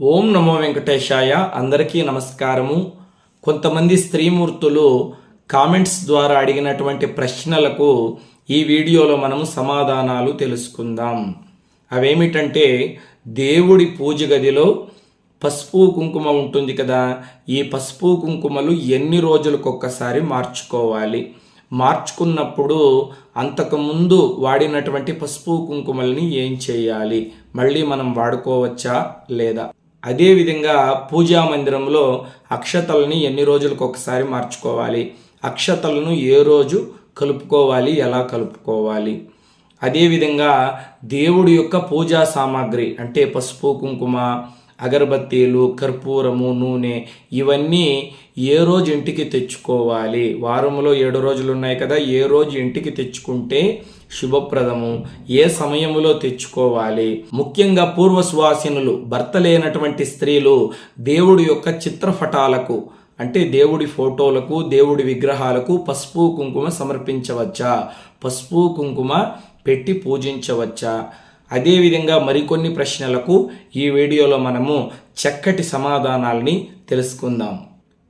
ఓం నమో వెంకటేశాయ. అందరికీ నమస్కారము. కొంతమంది స్త్రీమూర్తులు కామెంట్స్ ద్వారా అడిగినటువంటి ప్రశ్నలకు ఈ వీడియోలో మనము సమాధానాలు తెలుసుకుందాం. అవేమిటంటే దేవుడి పూజ గదిలో పసుపు కుంకుమ ఉంటుంది కదా ఈ పసుపు కుంకుమలు ఎన్ని రోజులకొక్కసారి మార్చుకోవాలి? మార్చుకున్నప్పుడు అంతకుముందు వాడినటువంటి పసుపు కుంకుమల్ని ఏం చేయాలి? మళ్ళీ మనం వాడుకోవచ్చా లేదా? అదేవిధంగా పూజా మందిరంలో అక్షతలని ఎన్ని రోజులకు ఒకసారి మార్చుకోవాలి? అక్షతలను ఏ రోజు కలుపుకోవాలి? ఎలా కలుపుకోవాలి? అదేవిధంగా దేవుడి యొక్క పూజా సామాగ్రి అంటే పసుపు కుంకుమ అగరబత్తీలు కర్పూరము నూనె ఇవన్నీ ఏ రోజు ఇంటికి తెచ్చుకోవాలి? వారంలో ఏడు రోజులు ఉన్నాయి కదా ఏ రోజు ఇంటికి తెచ్చుకుంటే శుభప్రదము. ఏ సమయంలో తెచ్చుకోవాలి? ముఖ్యంగా పూర్వ సువాసినులు భర్త లేనటువంటి స్త్రీలు దేవుడి యొక్క చిత్రపటాలకు అంటే దేవుడి ఫోటోలకు దేవుడి విగ్రహాలకు పసుపు కుంకుమ సమర్పించవచ్చా? పసుపు కుంకుమ పెట్టి పూజించవచ్చా? అదేవిధంగా మరికొన్ని ప్రశ్నలకు ఈ వీడియోలో మనము చక్కటి సమాధానాల్ని తెలుసుకుందాం.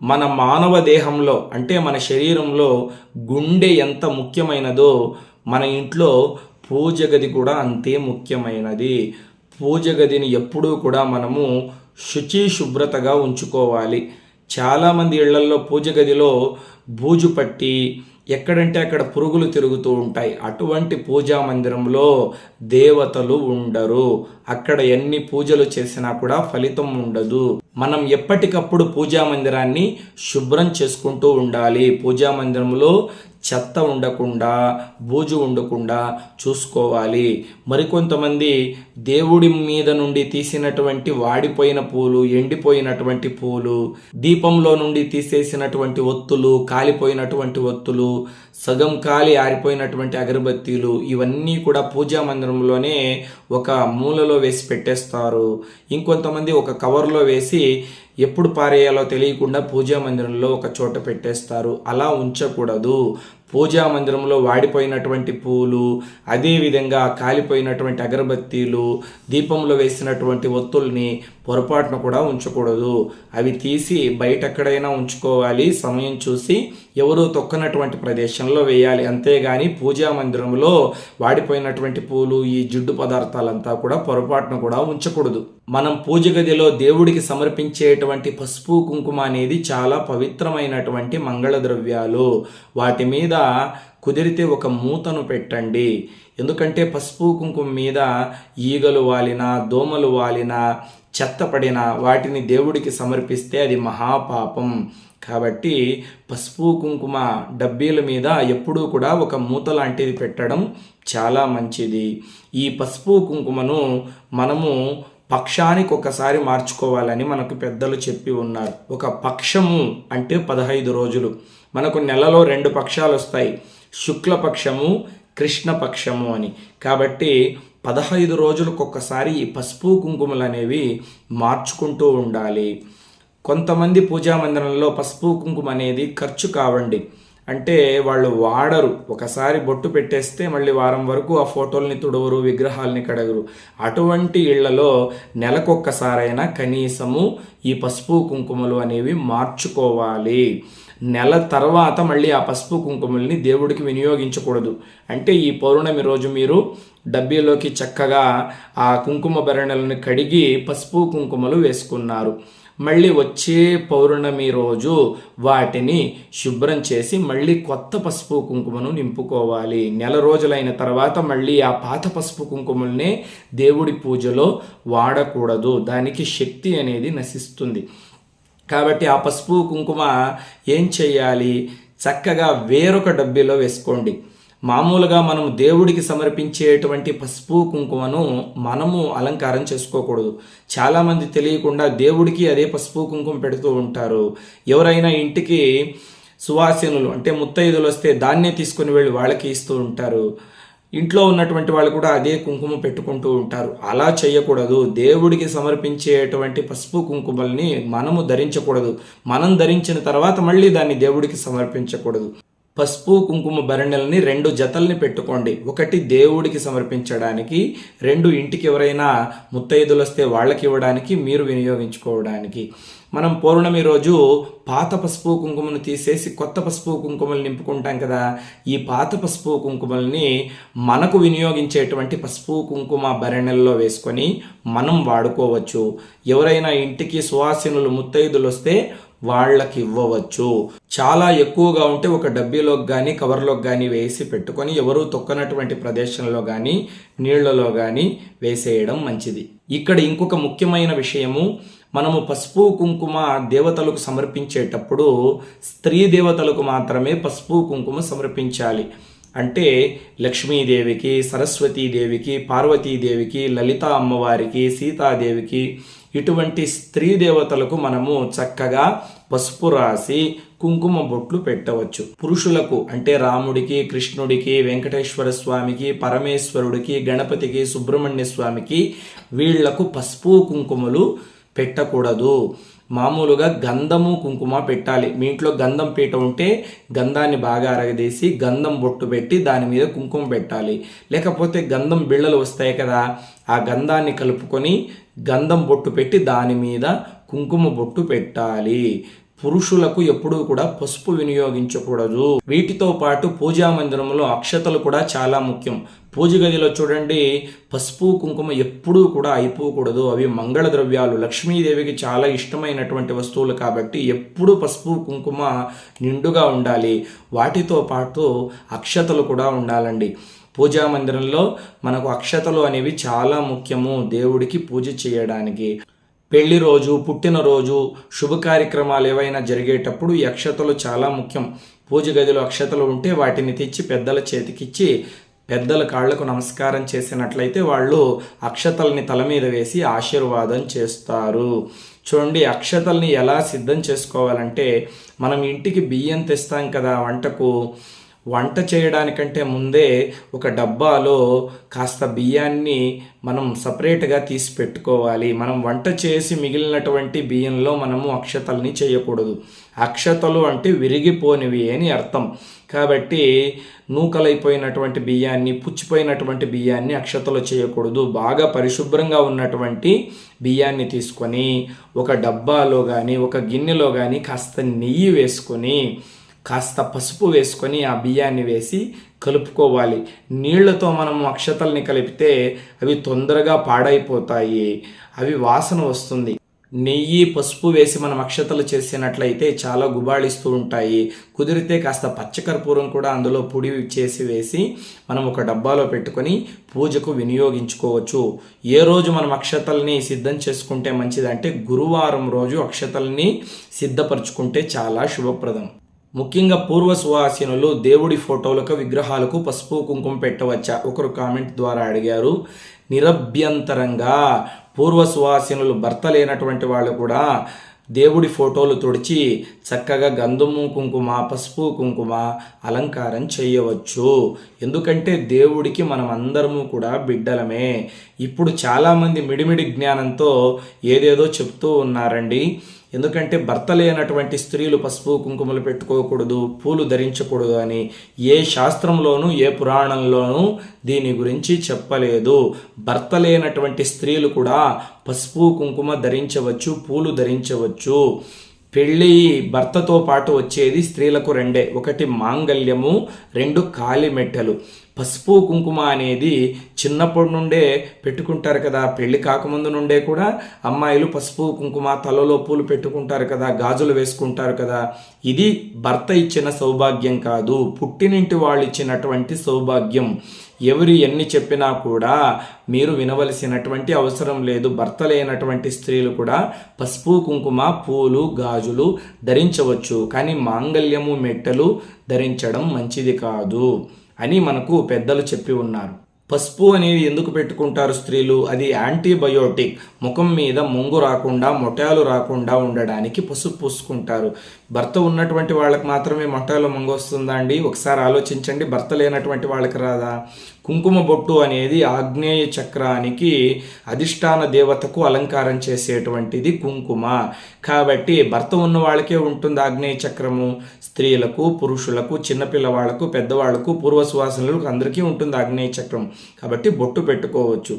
మన మానవ దేహంలో అంటే మన శరీరంలో గుండె ఎంత ముఖ్యమైనదో మన ఇంట్లో పూజ గది కూడా అంతే ముఖ్యమైనది. పూజ గదిని ఎప్పుడూ కూడా మనము శుచి శుభ్రతగా ఉంచుకోవాలి. చాలామంది ఇళ్ళల్లో పూజ గదిలో బూజు పట్టి ఎక్కడంటే అక్కడ పురుగులు తిరుగుతూ ఉంటాయి. అటువంటి పూజా మందిరంలో దేవతలు ఉండరు. అక్కడ ఎన్ని పూజలు చేసినా కూడా ఫలితం ఉండదు. మనం ఎప్పటికప్పుడు పూజా మందిరాన్ని శుభ్రం చేసుకుంటూ ఉండాలి. పూజా మందిరంలో చెత్త ఉండకుండా బూజు ఉండకుండా చూసుకోవాలి. మరికొంతమంది దేవుడి మీద నుండి తీసినటువంటి వాడిపోయిన పూలు ఎండిపోయినటువంటి పూలు దీపంలో నుండి తీసేసినటువంటి ఒత్తులు కాలిపోయినటువంటి ఒత్తులు సగం కాలి ఆరిపోయినటువంటి అగరబత్తీలు ఇవన్నీ కూడా పూజా మందిరంలోనే ఒక మూలలో వేసి పెట్టేస్తారు. ఇంకొంతమంది ఒక కవర్లో వేసి ఎప్పుడు పారేయాలో తెలియకుండా పూజా మందిరంలో ఒక చోట పెట్టేస్తారు. అలా ఉంచకూడదు. పూజా మందిరంలో వాడిపోయినటువంటి పూలు అదేవిధంగా కాలిపోయినటువంటి అగరబత్తీలు దీపంలో వేసినటువంటి ఒత్తుల్ని పొరపాటున కూడా ఉంచకూడదు. అవి తీసి బయట ఎక్కడైనా ఉంచుకోవాలి. సమయం చూసి ఎవరు తొక్కనటువంటి ప్రదేశంలో వేయాలి. అంతేగాని పూజా మందిరంలో వాడిపోయినటువంటి పూలు ఈ జిడ్డు పదార్థాలంతా కూడా పొరపాటున కూడా ఉంచకూడదు. మనం పూజ గదిలో దేవుడికి సమర్పించేటువంటి పసుపు కుంకుమ అనేది చాలా పవిత్రమైనటువంటి మంగళ ద్రవ్యాలు. వాటి మీద కుదిరితే ఒక మూతను పెట్టండి. ఎందుకంటే పసుపు కుంకుమ మీద ఈగలు వాలిన దోమలు వాలిన చెత్త పడిన వాటిని దేవుడికి సమర్పిస్తే అది మహాపాపం. కాబట్టి పసుపు కుంకుమ డబ్బీల మీద ఎప్పుడూ కూడా ఒక మూత లాంటిది పెట్టడం చాలా మంచిది. ఈ పసుపు కుంకుమను మనము పక్షానికి ఒకసారి మార్చుకోవాలని మనకు పెద్దలు చెప్పి ఉన్నారు. ఒక పక్షము అంటే పదహైదు రోజులు. మనకు నెలలో రెండు పక్షాలు వస్తాయి శుక్లపక్షము కృష్ణపక్షము అని. కాబట్టి పదహైదు రోజులకు ఒక్కసారి ఈ పసుపు కుంకుమలు అనేవి మార్చుకుంటూ ఉండాలి. కొంతమంది పూజా మందిరంలో పసుపు కుంకుమ అనేది ఖర్చు కావండి. అంటే వాళ్ళు వాడరు. ఒకసారి బొట్టు పెట్టేస్తే మళ్ళీ వారం వరకు ఆ ఫోటోల్ని తుడవరు విగ్రహాలని కడగరు. అటువంటి ఇళ్ళలో నెలకొక్కసారైనా కనీసము ఈ పసుపు కుంకుమలు అనేవి మార్చుకోవాలి. నెల తర్వాత మళ్ళీ ఆ పసుపు కుంకుమల్ని దేవుడికి వినియోగించకూడదు. అంటే ఈ పౌర్ణమి రోజు మీరు డబ్బీలోకి చక్కగా ఆ కుంకుమ భరణలను కడిగి పసుపు కుంకుమలు వేసుకున్నారు. మళ్ళీ వచ్చే పౌర్ణమి రోజు వాటిని శుభ్రం చేసి మళ్ళీ కొత్త పసుపు కుంకుమను నింపుకోవాలి. నెల రోజులైన తర్వాత మళ్ళీ ఆ పాత పసుపు కుంకుమల్నే దేవుడి పూజలో వాడకూడదు. దానికి శక్తి అనేది నశిస్తుంది. కాబట్టి ఆ పసుపు కుంకుమ ఏం చేయాలి? చక్కగా వేరొక డబ్బీలో వేసుకోండి. మామూలుగా మనం దేవుడికి సమర్పించేటువంటి పసుపు కుంకుమను మనము అలంకారం చేసుకోకూడదు. చాలామంది తెలియకుండా దేవుడికి అదే పసుపు కుంకుమ పెడుతూ ఉంటారు. ఎవరైనా ఇంటికి సువాసనులు అంటే ముత్తైదులు వస్తే దాన్నే తీసుకుని వెళ్ళి వాళ్ళకి ఇస్తూ ఉంటారు. ఇంట్లో ఉన్నటువంటి వాళ్ళు కూడా అదే కుంకుమ పెట్టుకుంటూ ఉంటారు. అలా చేయకూడదు. దేవుడికి సమర్పించేటువంటి పసుపు కుంకుమల్ని మనము ధరించకూడదు. మనం ధరించిన తర్వాత మళ్ళీ దాన్ని దేవుడికి సమర్పించకూడదు. పసుపు కుంకుమ భరణల్ని రెండు జతల్ని పెట్టుకోండి. ఒకటి దేవుడికి సమర్పించడానికి రెండు ఇంటికి ఎవరైనా ముత్తైదులు వస్తే వాళ్ళకి ఇవ్వడానికి మీరు వినియోగించుకోవడానికి. మనం పౌర్ణమి రోజు పాత పసుపు కుంకుమను తీసేసి కొత్త పసుపు కుంకుమలు నింపుకుంటాం కదా. ఈ పాత పసుపు కుంకుమల్ని మనకు వినియోగించేటువంటి పసుపు కుంకుమ భరణల్లో వేసుకొని మనం వాడుకోవచ్చు. ఎవరైనా ఇంటికి సువాసినులు ముత్తైదులు వస్తే వాళ్ళకి ఇవ్వవచ్చు చాలా ఎక్కువగా ఉంటే ఒక డబ్బీలోకి కానీ కవర్లోకి కానీ వేసి పెట్టుకొని ఎవరు తొక్కనటువంటి ప్రదేశంలో కానీ నీళ్ళలో కానీ వేసేయడం మంచిది. ఇక్కడ ఇంకొక ముఖ్యమైన విషయము మనము పసుపు కుంకుమ దేవతలకు సమర్పించేటప్పుడు స్త్రీ దేవతలకు మాత్రమే పసుపు కుంకుమ సమర్పించాలి. అంటే లక్ష్మీదేవికి సరస్వతీదేవికి పార్వతీదేవికి లలిత అమ్మవారికి సీతాదేవికి ఇటువంటి స్త్రీ దేవతలకు మనము చక్కగా పసుపు రాసి కుంకుమ బొట్లు పెట్టవచ్చు. పురుషులకు అంటే రాముడికి కృష్ణుడికి వెంకటేశ్వర స్వామికి పరమేశ్వరుడికి గణపతికి సుబ్రహ్మణ్య స్వామికి వీళ్ళకు పసుపు కుంకుమలు పెట్టకూడదు. మామూలుగా గంధము కుంకుమ పెట్టాలి. మీ ఇంట్లో గంధం పీట ఉంటే గంధాన్ని బాగా అరగదీసి గంధం బొట్టు పెట్టి దాని మీద కుంకుమ పెట్టాలి. లేకపోతే గంధం బిళ్ళలు వస్తాయి కదా ఆ గంధాన్ని కలుపుకొని గంధం బొట్టు పెట్టి దాని మీద కుంకుమ బొట్టు పెట్టాలి. పురుషులకు ఎప్పుడూ కూడా పసుపు వినియోగించకూడదు. వీటితో పాటు పూజా మందిరంలో అక్షతలు కూడా చాలా ముఖ్యం. పూజ గదిలో చూడండి పసుపు కుంకుమ ఎప్పుడూ కూడా అయిపోకూడదు. అవి మంగళ ద్రవ్యాలు. లక్ష్మీదేవికి చాలా ఇష్టమైనటువంటి వస్తువులు కాబట్టి ఎప్పుడూ పసుపు కుంకుమ నిండుగా ఉండాలి. వాటితో పాటు అక్షతలు కూడా ఉండాలండి. పూజా మందిరంలో మనకు అక్షతలు అనేవి చాలా ముఖ్యము. దేవుడికి పూజ చేయడానికి. పెళ్ళి రోజు పుట్టినరోజు శుభ కార్యక్రమాలు ఏవైనా జరిగేటప్పుడు ఈ అక్షతలు చాలా ముఖ్యం. పూజ గదిలో అక్షతలు ఉంటే వాటిని తెచ్చి పెద్దల చేతికిచ్చి పెద్దల కాళ్ళకు నమస్కారం చేసినట్లయితే వాళ్ళు అక్షతల్ని తల మీద వేసి ఆశీర్వాదం చేస్తారు. చూడండి అక్షతల్ని ఎలా సిద్ధం చేసుకోవాలంటే మనం ఇంటికి బియ్యం తెస్తాం కదా వంటకు. వంట చేయడానికంటే ముందే ఒక డబ్బాలో కాస్త బియ్యాన్ని మనం సపరేట్గా తీసి పెట్టుకోవాలి. మనం వంట చేసి మిగిలినటువంటి బియ్యంలో మనము అక్షతల్ని చేయకూడదు. అక్షతలు అంటే విరిగిపోనివి అని అర్థం. కాబట్టి నూకలైపోయినటువంటి బియ్యాన్ని పుచ్చిపోయినటువంటి బియ్యాన్ని అక్షతలు చేయకూడదు. బాగా పరిశుభ్రంగా ఉన్నటువంటి బియ్యాన్ని తీసుకొని ఒక డబ్బాలో కానీ ఒక గిన్నెలో కానీ కాస్త నెయ్యి వేసుకొని కాస్త పసుపు వేసుకొని ఆ బియ్యాన్ని వేసి కలుపుకోవాలి. నీళ్ళతో మనం అక్షతల్ని కలిపితే అవి తొందరగా పాడైపోతాయి. అవి వాసన వస్తుంది. నెయ్యి పసుపు వేసి మనం అక్షతలు చేసినట్లయితే చాలా గుబాళిస్తూ ఉంటాయి. కుదిరితే కాస్త పచ్చకర్పూరం కూడా అందులో పొడి చేసి వేసి మనం ఒక డబ్బాలో పెట్టుకొని పూజకు వినియోగించుకోవచ్చు. ఏ రోజు మనం అక్షతల్ని సిద్ధం చేసుకుంటే మంచిదంటే గురువారం రోజు అక్షతల్ని సిద్ధపరచుకుంటే చాలా శుభప్రదం. ముఖ్యంగా పూర్వ సువాసినులు దేవుడి ఫోటోలకు విగ్రహాలకు పసుపు కుంకుమ పెట్టవచ్చా? ఒకరు కామెంట్ ద్వారా అడిగారు. నిరభ్యంతరంగా పూర్వ సువాసినులు భర్త లేనటువంటి వాళ్ళు కూడా దేవుడి ఫోటోలు తుడిచి చక్కగా గంధము కుంకుమ పసుపు కుంకుమ అలంకారం చేయవచ్చు. ఎందుకంటే దేవుడికి మనం అందరము కూడా బిడ్డలమే. ఇప్పుడు చాలామంది మిడిమిడి జ్ఞానంతో ఏదేదో చెప్తూ ఉన్నారండి. ఎందుకంటే భర్త లేనటువంటి స్త్రీలు పసుపు కుంకుమలు పెట్టుకోకూడదు పూలు ధరించకూడదు అని ఏ శాస్త్రంలోనూ ఏ పురాణంలోనూ దీని గురించి చెప్పలేదు. భర్త లేనటువంటి స్త్రీలు కూడా పసుపు కుంకుమ ధరించవచ్చు పూలు ధరించవచ్చు. పెళ్ళి భర్తతో పాటు వచ్చేది స్త్రీలకు రెండే. ఒకటి మాంగల్యము రెండు కాలిమెట్టలు పసుపు కుంకుమ అనేది చిన్నప్పటి నుండే పెట్టుకుంటారు కదా. పెళ్ళి కాకముందు నుండే కూడా అమ్మాయిలు పసుపు కుంకుమ తలలో పూలు పెట్టుకుంటారు కదా. గాజులు వేసుకుంటారు కదా. ఇది భర్త ఇచ్చిన సౌభాగ్యం కాదు. పుట్టినింటి వాళ్ళు ఇచ్చినటువంటి సౌభాగ్యం. ఎవరు ఎన్ని చెప్పినా కూడా మీరు వినవలసినటువంటి అవసరం లేదు. భర్త లేనటువంటి స్త్రీలు కూడా పసుపు కుంకుమ పూలు గాజులు ధరించవచ్చు. కానీ మాంగల్యము మెట్టలు ధరించడం మంచిది కాదు అని మనకు పెద్దలు చెప్పి ఉన్నారు. పసుపు అనేది ఎందుకు పెట్టుకుంటారు స్త్రీలు? అది యాంటీబయోటిక్. ముఖం మీద మొంగు రాకుండా మొటాలు రాకుండా ఉండడానికి పసుపు పూసుకుంటారు. భర్త ఉన్నటువంటి వాళ్ళకి మాత్రమే మొటాలు ముంగు వస్తుందా అండి? ఒకసారి ఆలోచించండి. భర్త లేనటువంటి వాళ్ళకి రాదా? కుంకుమ బొట్టు అనేది ఆగ్నేయ చక్రానికి అధిష్టాన దేవతకు అలంకారం చేసేటువంటిది కుంకుమ. కాబట్టి భర్త ఉన్న వాళ్ళకే ఉంటుంది ఆగ్నేయ చక్రము. స్త్రీలకు పురుషులకు చిన్నపిల్లవాళ్ళకు పెద్దవాళ్ళకు సువాసనలకు అందరికీ ఉంటుంది ఆగ్నేయ చక్రం. కాబట్టి బొట్టు పెట్టుకోవచ్చు.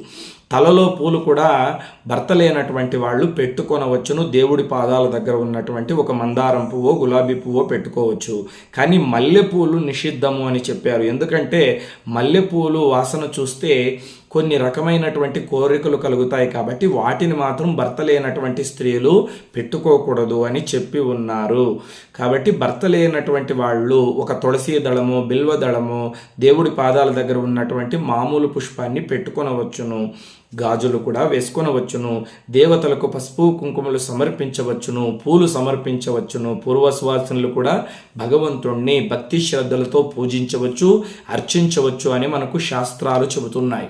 తలలో పూలు కూడా భర్త లేనటువంటి వాళ్ళు పెట్టుకొనవచ్చును. దేవుడి పాదాల దగ్గర ఉన్నటువంటి ఒక మందారం పువ్వో గులాబీ పువ్వో పెట్టుకోవచ్చు. కానీ మల్లెపూలు నిషిద్ధము అని చెప్పారు. ఎందుకంటే మల్లెపూలు వాసన చూస్తే కొన్ని రకమైనటువంటి కోరికలు కలుగుతాయి కాబట్టి వాటిని మాత్రం భర్త లేనటువంటి స్త్రీలు పెట్టుకోకూడదు అని చెప్పి ఉన్నారు. కాబట్టి భర్త లేనటువంటి వాళ్ళు ఒక తులసి దళము బిల్వ దళము దేవుడి పాదాల దగ్గర ఉన్నటువంటి మామూలు పుష్పాన్ని పెట్టుకొనవచ్చును. గాజులు కూడా వేసుకొనవచ్చును. దేవతలకు పసుపు కుంకుమలు సమర్పించవచ్చును. పూలు సమర్పించవచ్చును. పూర్వసువాసనలు కూడా భగవంతుణ్ణి భక్తి శ్రద్ధలతో పూజించవచ్చు అర్చించవచ్చు అని మనకు శాస్త్రాలు చెబుతున్నాయి.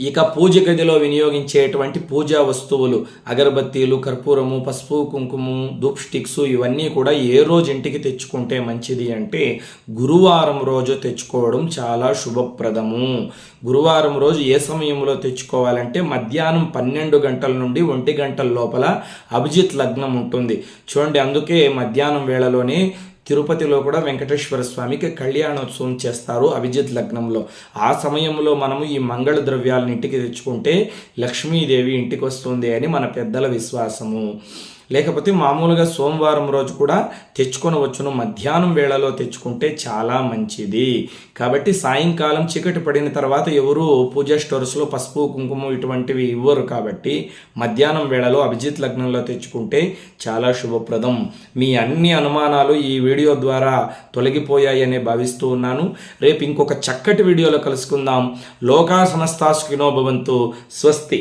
ఇక పూజ గదిలో వినియోగించేటువంటి పూజా వస్తువులు అగరబత్తీలు కర్పూరము పసుపు కుంకుమ ధూప్ స్టిక్స్ ఇవన్నీ కూడా ఏ రోజు ఇంటికి తెచ్చుకుంటే మంచిది అంటే గురువారం రోజు తెచ్చుకోవడం చాలా శుభప్రదము. గురువారం రోజు ఏ సమయంలో తెచ్చుకోవాలంటే మధ్యాహ్నం పన్నెండు గంటల నుండి ఒంటి గంటల లోపల అభిజిత్ లగ్నం ఉంటుంది. చూడండి అందుకే మధ్యాహ్నం వేళలోనే తిరుపతిలో కూడా వెంకటేశ్వర స్వామికి కళ్యాణోత్సవం చేస్తారు అభిజిత్ లగ్నంలో. ఆ సమయంలో మనము ఈ మంగళ ద్రవ్యాలను ఇంటికి తెచ్చుకుంటే లక్ష్మీదేవి ఇంటికి వస్తుంది అని మన పెద్దల విశ్వాసము. లేకపోతే మామూలుగా సోమవారం రోజు కూడా తెచ్చుకొనవచ్చును. మధ్యాహ్నం వేళలో తెచ్చుకుంటే చాలా మంచిది. కాబట్టి సాయంకాలం చీకటి పడిన తర్వాత ఎవరు పూజ స్టోర్స్లో పసుపు కుంకుమ ఇటువంటివి ఇవ్వరు కాబట్టి మధ్యాహ్నం వేళలో అభిజిత్ లగ్నంలో తెచ్చుకుంటే చాలా శుభప్రదం. మీ అన్ని అనుమానాలు ఈ వీడియో ద్వారా తొలగిపోయాయని భావిస్తూ ఉన్నాను. రేపు ఇంకొక చక్కటి వీడియోలో కలుసుకుందాం. లోకా సమస్తాసుకినో భవంతు. స్వస్తి.